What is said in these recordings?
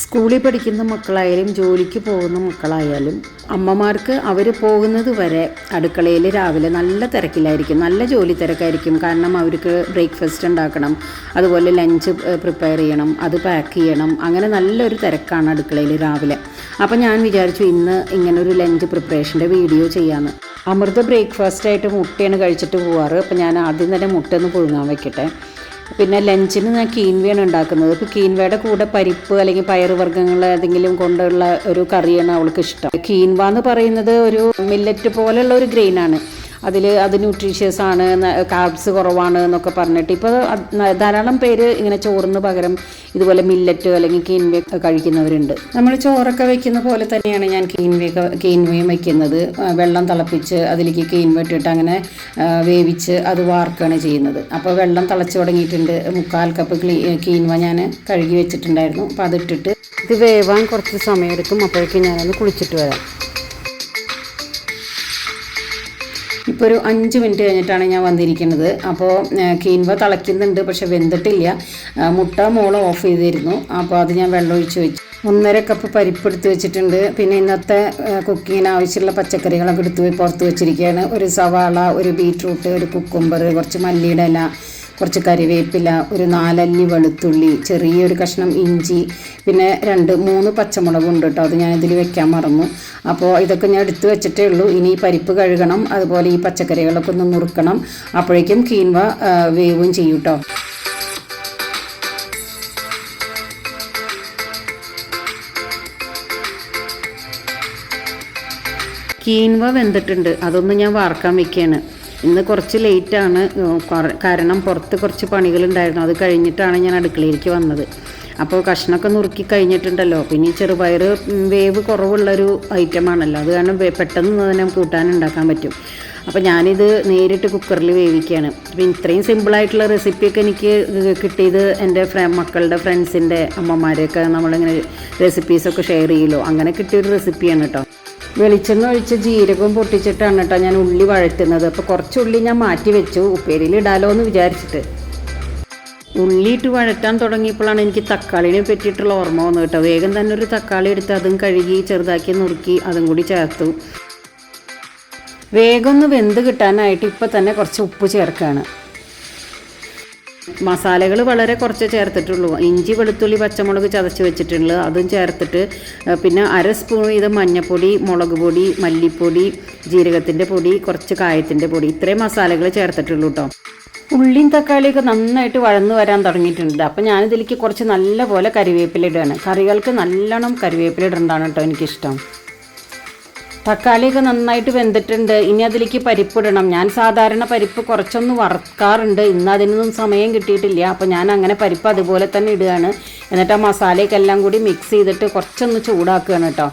സ്കൂളിൽ പഠിക്കുന്ന മക്കളായാലും ജോലിക്ക് പോകുന്ന മക്കളായാലും അമ്മമാർക്ക് അവർ പോകുന്നത് വരെ അടുക്കളയിൽ രാവിലെ നല്ല തിരക്കിലായിരിക്കും. നല്ല ജോലി തിരക്കായിരിക്കും. കാരണം അവർക്ക് ബ്രേക്ക്ഫാസ്റ്റ് ഉണ്ടാക്കണം. അതുപോലെ ലഞ്ച് പ്രിപ്പയർ ചെയ്യണം. അത് പാക്ക് ചെയ്യണം. അങ്ങനെ നല്ലൊരു തിരക്കാണ് അടുക്കളയിൽ രാവിലെ. അപ്പോൾ ഞാൻ വിചാരിച്ചു ഇന്ന് ഇങ്ങനൊരു ലഞ്ച് പ്രിപ്പറേഷന്റെ വീഡിയോ ചെയ്യാമെന്ന് അമൃത ബ്രേക്ക്ഫാസ്റ്റ് ആയിട്ട് മുട്ടയാണ് കഴിച്ചിട്ട് പോവാറ്. അപ്പോൾ ഞാൻ ആദ്യം തന്നെ മുട്ട ഒന്ന് പുഴുങ്ങാൻ വെക്കട്ടെ. പിന്നെ ലഞ്ചിന് ഞാൻ കീൻവയാണ് ഉണ്ടാക്കുന്നത്. ഇപ്പോൾ കീൻവയുടെ കൂടെ പരിപ്പ് അല്ലെങ്കിൽ പയറുവർഗങ്ങൾ ഏതെങ്കിലും കൊണ്ടുള്ള ഒരു കറിയാണ് അവൾക്ക് ഇഷ്ടം കീൻവ എന്ന് പറയുന്നത് ഒരു മില്ലറ്റ് പോലെയുള്ള ഒരു ഗ്രെയിനാണ്. അതിൽ അത് ന്യൂട്രീഷ്യസ് ആണ് കാർബ്സ് കുറവാണ് എന്നൊക്കെ പറഞ്ഞിട്ട്. ഇപ്പോൾ ധാരാളം പേര് ഇങ്ങനെ ചോറിന് പകരം ഇതുപോലെ മില്ലറ്റ് അല്ലെങ്കിൽ കീൻവേ കഴിക്കുന്നവരുണ്ട്. നമ്മൾ ചോറൊക്കെ വെക്കുന്ന പോലെ തന്നെയാണ് ഞാൻ കീൻവേ കീൻവേയും വെക്കുന്നത്. വെള്ളം തിളപ്പിച്ച് അതിലേക്ക് കീൻവേ ഇട്ടിട്ട് അങ്ങനെ വേവിച്ച് അത് വാർക്കുകയാണ് ചെയ്യുന്നത്. അപ്പോൾ വെള്ളം തിളച്ച് തുടങ്ങിയിട്ടുണ്ട്. മുക്കാൽ കപ്പ് ക്ലീ കീൻവ ഞാൻ കഴുകി വെച്ചിട്ടുണ്ടായിരുന്നു. അപ്പോൾ അതിട്ടിട്ട് ഇത് വേവാൻ കുറച്ച് സമയമെടുക്കും അപ്പോഴേക്കും ഞാനൊന്ന് കുളിച്ചിട്ട് വരാം. ഇപ്പോൾ ഒരു അഞ്ച് മിനിറ്റ് കഴിഞ്ഞിട്ടാണ് ഞാൻ വന്നിരിക്കുന്നത്. അപ്പോൾ കീൻവ തിളയ്ക്കുന്നുണ്ട് പക്ഷെ വെന്തിട്ടില്ല. മുട്ട മോൾ ഓഫ് ചെയ്തിരുന്നു. അപ്പോൾ അത് ഞാൻ വെള്ളം ഒഴിച്ച് വെച്ചു. ഒന്നര കപ്പ് പരിപ്പ് പരിപ്പെടുത്ത് വെച്ചിട്ടുണ്ട്. പിന്നെ ഇന്നത്തെ കുക്കിങ്ങിന് ആവശ്യമുള്ള പച്ചക്കറികളൊക്കെ എടുത്ത് പോയി പുറത്ത് വെച്ചിരിക്കുകയാണ്. ഒരു സവാള ഒരു ബീറ്റ്റൂട്ട് ഒരു കുക്കുംബർ കുറച്ച് മല്ലിയുടെ ഇല കുറച്ച് കറിവേപ്പില ഒരു നാലല്ലി വെളുത്തുള്ളി ചെറിയൊരു കഷ്ണം ഇഞ്ചി പിന്നെ രണ്ട് മൂന്ന് പച്ചമുളക് ഉണ്ട് കേട്ടോ അത് ഞാനിതിൽ വെക്കാൻ മറന്നു. അപ്പോൾ ഇതൊക്കെ ഞാൻ എടുത്ത് വെച്ചിട്ടേ ഉള്ളൂ. ഇനി പരിപ്പ് കഴുകണം. അതുപോലെ ഈ പച്ചക്കറികളൊക്കെ ഒന്ന് നുറുക്കണം അപ്പോഴേക്കും കീൻവ വേവും ചെയ്യും കേട്ടോ കീൻവ വെന്തിട്ടുണ്ട്. അതൊന്ന് ഞാൻ വാർക്കാൻ വെക്കുകയാണ് ഇന്ന് കുറച്ച് ലേറ്റാണ് കാരണം പുറത്ത് കുറച്ച് പണികളുണ്ടായിരുന്നു. അത് കഴിഞ്ഞിട്ടാണ് ഞാൻ അടുക്കളയിലേക്ക് വന്നത്. അപ്പോൾ കഷ്ണമൊക്കെ നുറുക്കി കഴിഞ്ഞിട്ടുണ്ടല്ലോ. പിന്നെ ഈ ചെറുപയർ വേവ് കുറവുള്ളൊരു ഐറ്റമാണല്ലോ അത് കാരണം പെട്ടെന്ന് തന്നെ കൂട്ടാൻ ഉണ്ടാക്കാൻ പറ്റും. അപ്പോൾ ഞാനിത് നേരിട്ട് കുക്കറിൽ വേവിക്കുകയാണ് അപ്പം ഇത്രയും സിമ്പിളായിട്ടുള്ള റെസിപ്പിയൊക്കെ എനിക്ക് കിട്ടിയത് എന്റെ മക്കളുടെ ഫ്രണ്ട്സിന്റെ അമ്മമാരെയൊക്കെ നമ്മളിങ്ങനെ റെസിപ്പീസൊക്കെ ഷെയർ ചെയ്യുമല്ലോ. അങ്ങനെ കിട്ടിയൊരു റെസിപ്പിയാണ് കേട്ടോ വെളിച്ചെണ്ണ ഒഴിച്ച് ജീരകവും പൊട്ടിച്ചിട്ടാണ് കേട്ടോ ഞാൻ ഉള്ളി വഴറ്റുന്നത്. അപ്പോൾ കുറച്ച് ഉള്ളി ഞാൻ മാറ്റി വെച്ചു. ഉപ്പേരിയിൽ ഇടാലോ എന്ന് വിചാരിച്ചിട്ട്. ഉള്ളിയിട്ട് വഴറ്റാൻ തുടങ്ങിയപ്പോഴാണ് എനിക്ക് തക്കാളിനെ പറ്റിയിട്ടുള്ള ഓർമ്മ വന്നത് കേട്ടോ. വേഗം തന്നെ ഒരു തക്കാളി എടുത്ത് അതും കഴുകി ചെറുതാക്കി നുറുക്കി അതും കൂടി ചേർത്തു. വേഗം ഒന്ന് വെന്ത് കിട്ടാനായിട്ട് ഇപ്പം തന്നെ കുറച്ച് ഉപ്പ് ചേർക്കുകയാണ് മസാലകൾ വളരെ കുറച്ച് ചേർത്തിട്ടുള്ളൂ. ഇഞ്ചി വെളുത്തുള്ളി പച്ചമുളക് ചതച്ച് വെച്ചിട്ടുള്ളത് അതും ചേർത്തിട്ട് പിന്നെ അര സ്പൂൺ ഇത് മഞ്ഞൾപ്പൊടി മുളക് പൊടി മല്ലിപ്പൊടി ജീരകത്തിന്റെ പൊടി കുറച്ച് കായത്തിന്റെ പൊടി. ഇത്രയും മസാലകൾ ചേർത്തിട്ടുള്ളൂ കേട്ടോ ഉള്ളിയും തക്കാളിയൊക്കെ നന്നായിട്ട് വഴന്നു വരാൻ തുടങ്ങിയിട്ടുണ്ട്. അപ്പം ഞാനിതിലേക്ക് കുറച്ച് നല്ല പോലെ കറിവേപ്പില ഇടുകയാണ്. കറികൾക്ക് നല്ലോണം കറിവേപ്പില ഇടേണ്ടതാണ് കേട്ടോ എനിക്കിഷ്ടം. തക്കാളിയൊക്കെ നന്നായിട്ട് വെന്തിട്ടുണ്ട്. ഇനി അതിലേക്ക് പരിപ്പിടണം ഞാൻ സാധാരണ പരിപ്പ് കുറച്ചൊന്ന് വറുക്കാറുണ്ട്. ഇന്ന് അതിനൊന്നും സമയം കിട്ടിയിട്ടില്ല. അപ്പോൾ ഞാൻ അങ്ങനെ പരിപ്പ് അതുപോലെ തന്നെ ഇടുകയാണ്. എന്നിട്ട് ആ മസാലയൊക്കെ എല്ലാം കൂടി മിക്സ് ചെയ്തിട്ട് കുറച്ചൊന്ന് ചൂടാക്കുകയാണ് കേട്ടോ.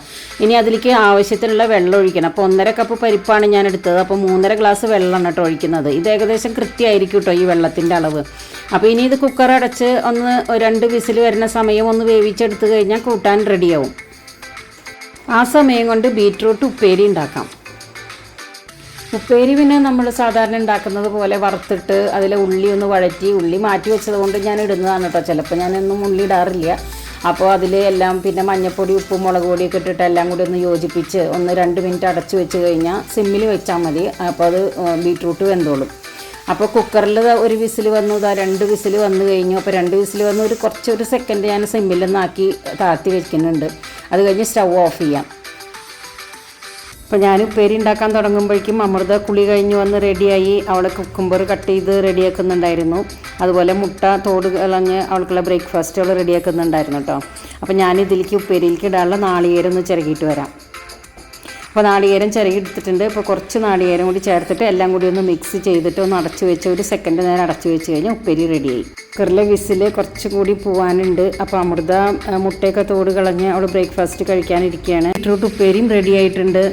ഇനി അതിലേക്ക് ആവശ്യത്തിനുള്ള വെള്ളം ഒഴിക്കണം. അപ്പോൾ ഒന്നര കപ്പ് പരിപ്പാണ് ഞാൻ എടുത്തത്. അപ്പോൾ മൂന്നര ഗ്ലാസ് വെള്ളമാണ് കേട്ടോ ഒഴിക്കുന്നത്. ഇത് ഏകദേശം കൃത്യമായിരിക്കും കേട്ടോ ഈ വെള്ളത്തിന്റെ അളവ്. അപ്പോൾ ഇനി ഇത് കുക്കർ അടച്ച് ഒന്ന് രണ്ട് വിസിൽ വരുന്ന സമയം ഒന്ന് വേവിച്ചെടുത്ത് കഴിഞ്ഞാൽ കൂട്ടാൻ റെഡിയാവും ആ സമയം കൊണ്ട് ബീറ്റ്റൂട്ട് ഉപ്പേരി ഉണ്ടാക്കാം. ഉപ്പേരി പിന്നെ നമ്മൾ സാധാരണ ഉണ്ടാക്കുന്നത് പോലെ വറുത്തിട്ട് അതിലെ ഉള്ളി ഒന്ന് വഴറ്റി ഉള്ളി മാറ്റി വെച്ചത് കൊണ്ട് ഞാൻ ഇടുന്നതാണ് കേട്ടോ ചിലപ്പോൾ ഞാനൊന്നും ഉള്ളി ഇടാറില്ല. അപ്പോൾ അതിൽ എല്ലാം പിന്നെ മഞ്ഞപ്പൊടി ഉപ്പും മുളക് പൊടിയൊക്കെ ഇട്ടിട്ട് എല്ലാം കൂടി ഒന്ന് യോജിപ്പിച്ച് ഒന്ന് രണ്ട് മിനിറ്റ് അടച്ചു വെച്ച് കഴിഞ്ഞാൽ സിമ്മിൽ വെച്ചാൽ മതി. അപ്പോൾ അത് ബീറ്റ്റൂട്ട് വെന്തോളും. അപ്പോൾ കുക്കറിൽ ഒരു വിസിൽ വന്നു ഇതാ രണ്ട് വിസിൽ വന്നു കഴിഞ്ഞു. അപ്പോൾ രണ്ട് വിസിൽ വന്ന് ഒരു കുറച്ചൊരു സെക്കൻഡ് ഞാൻ സിമ്മിൽ സിമ്മിലൊന്നാക്കി താഴ്ത്തി വെക്കുന്നുണ്ട്. അത് കഴിഞ്ഞ് സ്റ്റൗ ഓഫ് ചെയ്യാം. അപ്പോൾ ഞാൻ ഉപ്പേരി ഉണ്ടാക്കാൻ തുടങ്ങുമ്പോഴേക്കും അമൃത കുളി കഴിഞ്ഞ് വന്ന് റെഡിയായി അവൾ കുക്കുംബർ കട്ട് ചെയ്ത് റെഡിയാക്കുന്നുണ്ടായിരുന്നു. അതുപോലെ മുട്ട തോട് കളഞ്ഞ് അവൾക്കുള്ള ബ്രേക്ക്ഫാസ്റ്റ് അവൾ റെഡിയാക്കുന്നുണ്ടായിരുന്നു കേട്ടോ അപ്പോൾ ഞാൻ ഇതിലേക്ക് ഉപ്പേരിയിലേക്ക് ഇടാനുള്ള നാളികേരം ഒന്ന് ചിരകിയിട്ട് വരാം. അപ്പോൾ നാളികേരം ചിരകി എടുത്തിട്ടുണ്ട് ഇപ്പോൾ കുറച്ച് നാളികേരം കൂടി ചേർത്തിട്ട് എല്ലാം കൂടി ഒന്ന് മിക്സ് ചെയ്തിട്ട് ഒന്ന് അടച്ചു വെച്ച് ഒരു സെക്കൻഡ് നേരം അടച്ചു വെച്ച് കഴിഞ്ഞാൽ ഉപ്പേരി റെഡിയായി കുക്കറിലെ വിസിൽ കുറച്ചും കൂടി പോവാനുണ്ട്. അപ്പോൾ അമൃത മുട്ടയൊക്കെ തോട് കളഞ്ഞ് അവൾ ബ്രേക്ക്ഫാസ്റ്റ് കഴിക്കാനിരിക്കുകയാണ് ബീട്രൂട്ട് ഉപ്പേരിയും റെഡി ആയിട്ടുണ്ട്.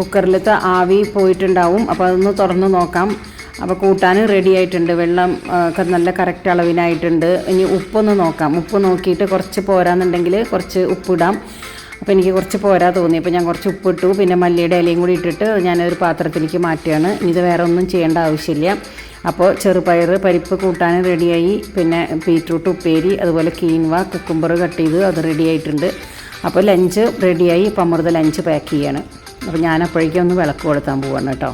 കുക്കറിലത്തെ ആവി പോയിട്ടുണ്ടാവും. അപ്പോൾ അതൊന്ന് തുറന്ന് നോക്കാം. അപ്പോൾ കൂട്ടാനും റെഡി ആയിട്ടുണ്ട്. വെള്ളം ഒക്കെ നല്ല കറക്റ്റ് അളവിനായിട്ടുണ്ട് ഇനി ഉപ്പൊന്ന് നോക്കാം. ഉപ്പ് നോക്കിയിട്ട് കുറച്ച് പോരാന്നുണ്ടെങ്കിൽ കുറച്ച് ഉപ്പിടാം. അപ്പോൾ എനിക്ക് കുറച്ച് പോരാ തോന്നി. അപ്പോൾ ഞാൻ കുറച്ച് ഉപ്പിട്ടു. പിന്നെ മല്ലിയുടെ ഇലയും കൂടി ഇട്ടിട്ട് ഞാനൊരു പാത്രത്തിലേക്ക് മാറ്റുകയാണ്. ഇത് വേറെ ഒന്നും ചെയ്യേണ്ട ആവശ്യമില്ല. അപ്പോൾ ചെറുപയർ പരിപ്പ് കൂട്ടാൻ റെഡിയായി. പിന്നെ ബീറ്റ്റൂട്ട് ഉപ്പേരി അതുപോലെ കീൻവ കുക്കുംബർ കട്ട് ചെയ്ത് അത് റെഡി ആയിട്ടുണ്ട് അപ്പോൾ ലഞ്ച് റെഡിയായി. ഇപ്പം അമൃത ലഞ്ച് പാക്ക് ചെയ്യാണ്. അപ്പോൾ ഞാൻ അപ്പോഴേക്കും ഒന്ന് വിളക്ക് കൊടുത്താൻ പോവാണ് കേട്ടോ.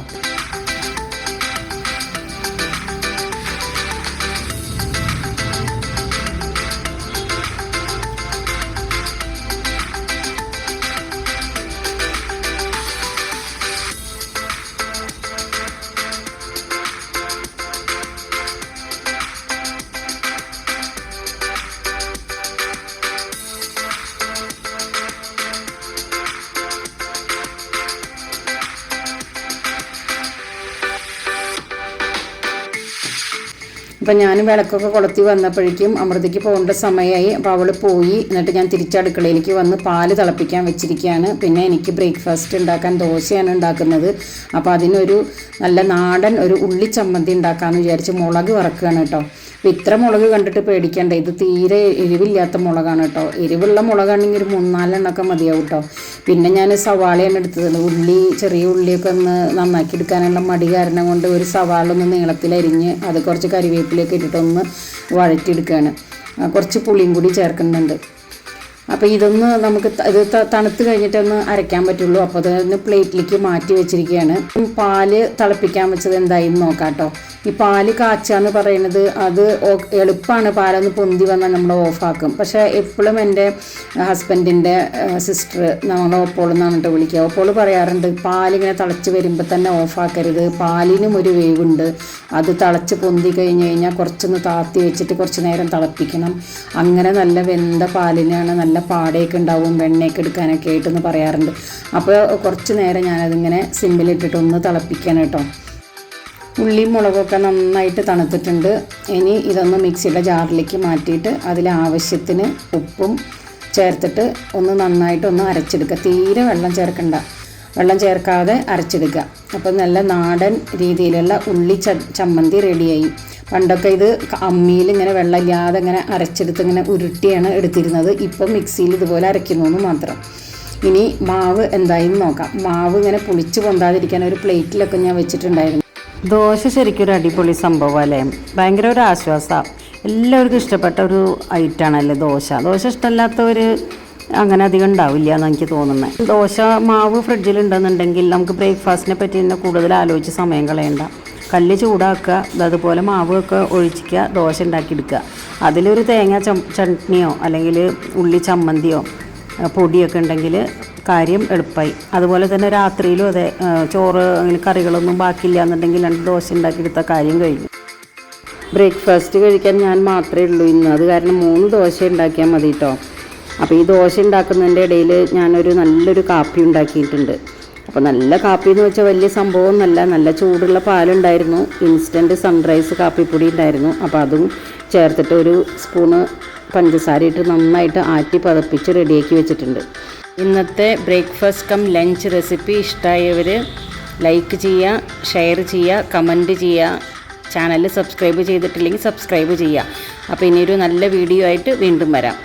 അപ്പം ഞാൻ വിളക്കൊക്കെ കൊളുത്തി വന്നപ്പോഴേക്കും അമൃതയ്ക്ക് പോകേണ്ട സമയമായി. അപ്പോൾ അവൾ പോയി. എന്നിട്ട് ഞാൻ തിരിച്ചടുക്കളയിലേക്ക് വന്ന് പാൽ തിളപ്പിക്കാൻ വെച്ചിരിക്കുകയാണ്. പിന്നെ എനിക്ക് ബ്രേക്ക്ഫാസ്റ്റ് ഉണ്ടാക്കാൻ ദോശയാണ് ഉണ്ടാക്കുന്നത്. അപ്പോൾ അതിനൊരു നല്ല നാടൻ ഒരു ഉള്ളി ചമ്മന്തി ഉണ്ടാക്കാമെന്ന് വിചാരിച്ച് മുളക് വറക്കുകയാണ് കേട്ടോ. അപ്പോൾ ഇത്ര മുളക് കണ്ടിട്ട് പേടിക്കേണ്ട. ഇത് തീരെ എരിവില്ലാത്ത മുളകാണ് കേട്ടോ. എരിവുള്ള മുളകാണെങ്കിൽ ഒരു മൂന്നാലെണ്ണമൊക്കെ മതിയാവും കേട്ടോ. പിന്നെ ഞാൻ സവാളയാണ് എടുത്തത്. ഉള്ളി ചെറിയ ഉള്ളിയൊക്കെ ഒന്ന് നന്നാക്കി എടുക്കാനുള്ള മടി കാരണം കൊണ്ട് ഒരു സവാള ഒന്ന് നീളത്തിലരിഞ്ഞ് അത് കുറച്ച് കറിവേപ്പിലേക്ക് ഇട്ടിട്ടൊന്ന് വഴറ്റിയെടുക്കുകയാണ്. കുറച്ച് പുളിയും കൂടി ചേർക്കുന്നുണ്ട്. അപ്പോൾ ഇതൊന്ന് നമുക്ക് ഇത് തണുത്ത് കഴിഞ്ഞിട്ടൊന്ന് അരയ്ക്കാൻ പറ്റുള്ളൂ. അപ്പോൾ അതൊന്ന് പ്ലേറ്റിലേക്ക് മാറ്റി വെച്ചിരിക്കുകയാണ്. പാൽ തിളപ്പിക്കാൻ വെച്ചത് എന്തായെന്ന് നോക്കാം കേട്ടോ. ഈ പാൽ കാച്ചാന്ന് പറയുന്നത് അത് എളുപ്പമാണ് പാലൊന്ന് പൊന്തി വന്നാൽ നമ്മൾ ഓഫാക്കും. പക്ഷേ എപ്പോഴും എന്റെ ഹസ്ബൻഡിന്റെ സിസ്റ്റർ നമ്മൾ ഓപ്പോൾ എന്ന് പറഞ്ഞിട്ട് വിളിക്കുക. ഓപ്പോൾ പറയാറുണ്ട് പാലിങ്ങനെ തിളച്ച് വരുമ്പോൾ തന്നെ ഓഫാക്കരുത്. പാലിനും ഒരു വേവുണ്ട്. അത് തിളച്ച് പൊന്തി കഴിഞ്ഞ് കഴിഞ്ഞാൽ കുറച്ചൊന്ന് താത്തി വെച്ചിട്ട് കുറച്ച് നേരം തിളപ്പിക്കണം. അങ്ങനെ നല്ല വെന്ത പാലിനാണ് നല്ല പാടയൊക്കെ ഉണ്ടാവും വെണ്ണയൊക്കെ എടുക്കാനൊക്കെ ആയിട്ടെന്ന് പറയാറുണ്ട്. അപ്പോൾ കുറച്ച് നേരം ഞാനതിങ്ങനെ സിമ്പിളിട്ടിട്ട് ഒന്ന് തിളപ്പിക്കണം കേട്ടോ. ഉള്ളിയും മുളകൊക്കെ നന്നായിട്ട് തണുത്തിട്ടുണ്ട്. ഇനി ഇതൊന്ന് മിക്സിയുടെ ജാറിലേക്ക് മാറ്റിയിട്ട് അതിൽ ആവശ്യത്തിന് ഉപ്പും ചേർത്തിട്ട് ഒന്ന് നന്നായിട്ട് ഒന്ന് അരച്ചെടുക്കുക. തീരെ വെള്ളം ചേർക്കണ്ട. വെള്ളം ചേർക്കാതെ അരച്ചെടുക്കുക. അപ്പോൾ നല്ല നാടൻ രീതിയിലുള്ള ഉള്ളി ച ചമ്മന്തി റെഡിയായി പണ്ടൊക്കെ ഇത് അമ്മിയിൽ ഇങ്ങനെ വെള്ളമില്ലാതെ ഇങ്ങനെ അരച്ചെടുത്ത് ഇങ്ങനെ ഉരുട്ടിയാണ് എടുത്തിരുന്നത്. ഇപ്പം മിക്സിയിൽ ഇതുപോലെ അരയ്ക്കുന്നു മാത്രം. ഇനി മാവ് എന്തായെന്ന് നോക്കാം. മാവ് ഇങ്ങനെ പുളിച്ച് പൊന്താതിരിക്കാൻ ഒരു പ്ലേറ്റിലൊക്കെ ഞാൻ വെച്ചിട്ടുണ്ടായിരുന്നു. ദോശ ശരിക്കും ഒരു അടിപൊളി സംഭവം അല്ലേ? ഭയങ്കര ഒരു ആശ്വാസമാണ് എല്ലാവർക്കും ഇഷ്ടപ്പെട്ട ഒരു ഐറ്റാണല്ലേ ദോശ. ദോശ ഇഷ്ടമല്ലാത്തവർ അങ്ങനെ അധികം ഉണ്ടാവില്ല എന്ന് എനിക്ക് തോന്നുന്നത്. ദോശ മാവ് ഫ്രിഡ്ജിൽ ഉണ്ടെന്നുണ്ടെങ്കിൽ നമുക്ക് ബ്രേക്ക്ഫാസ്റ്റിനെ പറ്റി തന്നെ കൂടുതൽ ആലോചിച്ച് സമയം കളയണ്ട. കല്ല് ചൂടാക്കുക അതുപോലെ മാവൊക്കെ ഒഴിച്ചിക്കുക ദോശ ഉണ്ടാക്കിയെടുക്കുക. അതിലൊരു തേങ്ങ ചട്നിയോ അല്ലെങ്കിൽ ഉള്ളി ചമ്മന്തിയോ പൊടിയൊക്കെ ഉണ്ടെങ്കിൽ കാര്യം എളുപ്പമായി അതുപോലെ തന്നെ രാത്രിയിലും അതെ ചോറ് അങ്ങനെ കറികളൊന്നും ബാക്കിയില്ല എന്നുണ്ടെങ്കിൽ രണ്ട് ദോശ ഉണ്ടാക്കിയെടുത്ത കാര്യം കഴിഞ്ഞു. ബ്രേക്ക്ഫാസ്റ്റ് കഴിക്കാൻ ഞാൻ മാത്രമേ ഉള്ളൂ ഇന്ന്. അത് കാരണം മൂന്ന് ദോശ ഉണ്ടാക്കിയാൽ മതി കേട്ടോ അപ്പോൾ ഈ ദോശ ഉണ്ടാക്കുന്നതിന്റെ ഇടയിൽ ഞാനൊരു നല്ലൊരു കാപ്പി ഉണ്ടാക്കിയിട്ടുണ്ട്. അപ്പോൾ നല്ല കാപ്പി എന്ന് വെച്ചാൽ വലിയ സംഭവമൊന്നുമല്ല. നല്ല ചൂടുള്ള പാലുണ്ടായിരുന്നു. ഇൻസ്റ്റന്റ് സൺറൈസ് കാപ്പിപ്പൊടി ഉണ്ടായിരുന്നു. അപ്പോൾ അതും ചേർത്തിട്ട് ഒരു സ്പൂണ് പഞ്ചസാര ഇട്ട് നന്നായിട്ട് ആറ്റി പതപ്പിച്ച് റെഡിയാക്കി വെച്ചിട്ടുണ്ട്. ഇന്നത്തെ ബ്രേക്ക്ഫാസ്റ്റ് കം ലഞ്ച് റെസിപ്പി ഇഷ്ടമായവർ ലൈക്ക് ചെയ്യുക ഷെയർ ചെയ്യുക കമന്റ് ചെയ്യുക ചാനൽ സബ്സ്ക്രൈബ് ചെയ്തിട്ടില്ലെങ്കിൽ സബ്സ്ക്രൈബ് ചെയ്യുക അപ്പോൾ ഇനിയൊരു നല്ല വീഡിയോ ആയിട്ട് വീണ്ടും വരാം.